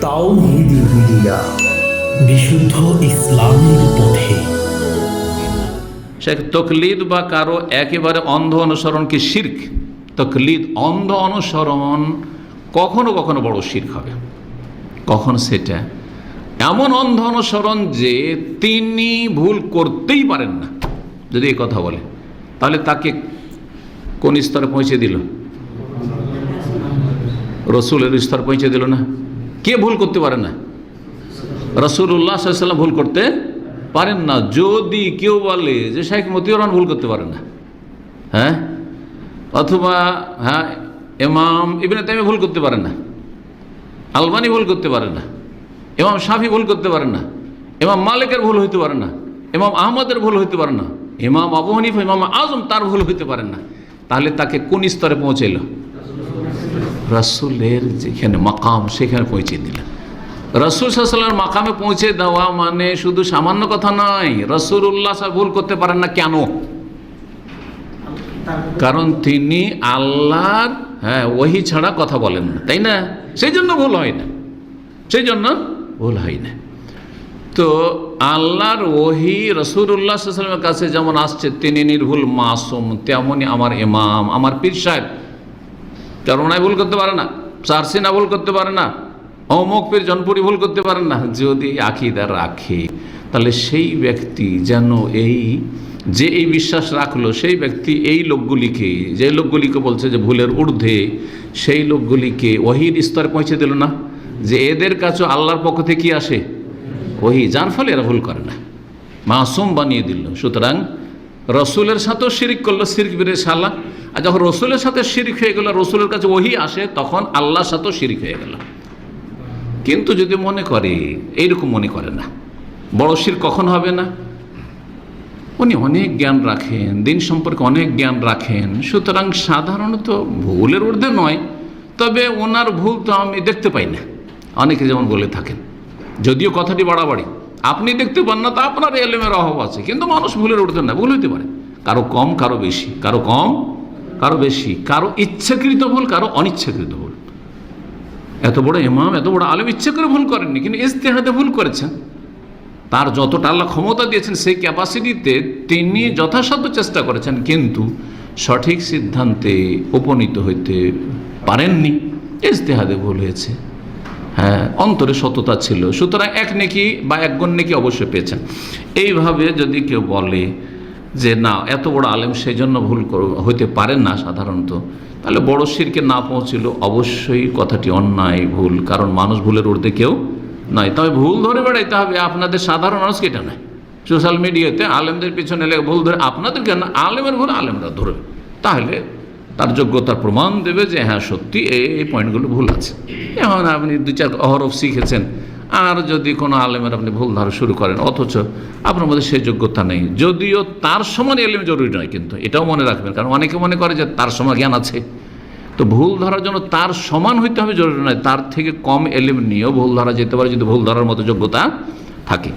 তাওহিদি বিশুদ্ধ ইসলামের পথে। সে তকলিদ বা কারও একেবারে অন্ধ অনুসরণ কি শির্ক? তকলিদ, অন্ধ অনুসরণ কখনো কখনো বড় শির্ক হবে। কখন সেটা? এমন অন্ধ অনুসরণ যে তিনি ভুল করতেই পারেন না। যদি এই কথা বলে, তাহলে তাকে কোন স্তরে পৌঁছে দিল? রসুলের স্তর পৌঁছে দিল না? কে ভুল করতে পারে না? রসুল্লাহ সাল্লাম ভুল করতে পারেন না। যদি কেউ বলে যে শেখ মতিউর রহমান ভুল করতে পারে না হ্যাঁ? অথবা হ্যাঁ এমাম ইবিনে তাইমে ভুল করতে পারেন না, আলবানি ভুল করতে পারে না এমাম শাফি ভুল করতে পারে না এমাম মালিকের ভুল হইতে পারে না এমাম আহমদের ভুল হইতে পারে না, ইমাম আবু হানিফ, ইমাম আজম তার ভুল হইতে পারেন না, তাহলে তাকে কোন স্তরে পৌঁছাইল? রাসুলের যেখানে মাকাম, সেখানে পৌঁছে দিলেন। রসুল সাল্লামের মাকামে পৌঁছে দেওয়া মানে শুধু সামান্য কথা নয় রসুল উল্লাহ ভুল করতে পারেন না কেন? কারণ তিনি আল্লাহর হ্যাঁ ওহি ছাড়া কথা বলেন না, তাই না? সেই জন্য ভুল হয় না। সেই জন্য ভুল হয় না। তো আল্লাহর ওহি রসুল্লাহ সাল্লামের কাছে যেমন আসছে, তিনি নির্ভুল মাসুম তেমনই আমার ইমাম, আমার পীর সাহেব চরমনায় ভুল করতে পারে না। সারসিনা ভুল করতে পারে না। অমুক পীর জনপুরি ভুল করতে পারে না। যদি আকিদা রাখে, তাহলে সেই ব্যক্তি যেন এই, যে এই বিশ্বাস রাখল, সেই ব্যক্তি এই লোকগুলিকে, যে লোকগুলিকে বলছে যে ভুলের ঊর্ধ্বে, সেই লোকগুলিকে ওহির স্তরে পৌঁছে দিল না। যে এদের কাছে আল্লাহর পক্ষ থেকে কি আসে? ওহি, যার ফলে এরা ভুল করে না। মাসুম বানিয়ে দিল। সুতরাং রসুলের সাথেও শিরিক করল, শিরিক বেড়ে সালা আর যখন রসুলের সাথে শিরিক হয়ে গেল, রসুলের কাছে ওহি আসে, তখন আল্লাহর সাথেও শিরিক হয়ে গেল। কিন্তু যদি মনে করে, এইরকম মনে করে না। বড় শির কখন হবে না? উনি অনেক জ্ঞান রাখেন, দিন সম্পর্কে অনেক জ্ঞান রাখেন। সুতরাং সাধারণত ভুলের ঊর্ধ্বে নয়, তবে ওনার ভুল তো আমি দেখতে পাই না। অনেকে যেমন বলে থাকেন, যদিও কথাটি বাড়াবাড়ি, আপনি দেখতে পান না, তা আপনার এলেমের অভাব আছে। কিন্তু মানুষ ভুলের ঊর্ধ্বে না, ভুল হইতে পারে। কারও কম, কারও বেশি, কারও কম কারও বেশি, কারও ইচ্ছাকৃত ভুল, কারও অনিচ্ছাকৃত ভুল। এত বড় ইমাম, এত বড় আলম ইচ্ছে করে ভুল করেননি, কিন্তু ইস্তেহাতে ভুল করেছেন। তার যতটা আল্লাহ ক্ষমতা দিয়েছেন, সেই ক্যাপাসিটিতে তিনি যথাসাধ্য চেষ্টা করেছেন, কিন্তু সঠিক সিদ্ধান্তে উপনীত হইতে পারেননি। ইস্তেহাদে ভুল হয়েছে। হ্যাঁ অন্তরে সততা ছিল। সুতরাং এক নেকি বা এক গুণ নেকি অবশ্যই পেয়েছেন। এইভাবে যদি কেউ বলে যে না, এত বড় আলেম সেই জন্য ভুল হইতে পারেন না সাধারণত। তাহলে বড় শিরকে না পৌঁছিল অবশ্যই কথাটি অন্যায়, ভুল। কারণ মানুষ ভুলের ঊর্ধ্বে কেউ নয়। তবে ভুল ধরে বেড়াইতে হবে, আপনাদের সাধারণ মানুষকে এটা নয়। সোশ্যাল মিডিয়াতে আলেমদের পিছনে লেগে ভুল ধরে আপনাদের কেন? আলেমের ভুল আলেমরা ধরবে। তাহলে তার যোগ্যতার প্রমাণ দেবে যে হ্যাঁ সত্যি এই এই পয়েন্টগুলো ভুল আছে। এখন আপনি দু চার অহরফ শিখেছেন। আর যদি কোনো আলেমের আপনি ভুল ধারা শুরু করেন, অথচ আপনার মধ্যে সেই যোগ্যতা নেই। যদিও তার সমান এলেম জরুরি নয় কিন্তু, এটাও মনে রাখবেন, কারণ অনেকে মনে করে যে তার সমান জ্ঞান আছে। তো ভুল ধরার জন্য তার সমান হইতে হবে, জরুরি নয়। তার থেকে কম এলিম নিয়েও ভুল ধরা যেতে পারে, যদি ভুল ধরার মতো যোগ্যতা থাকে।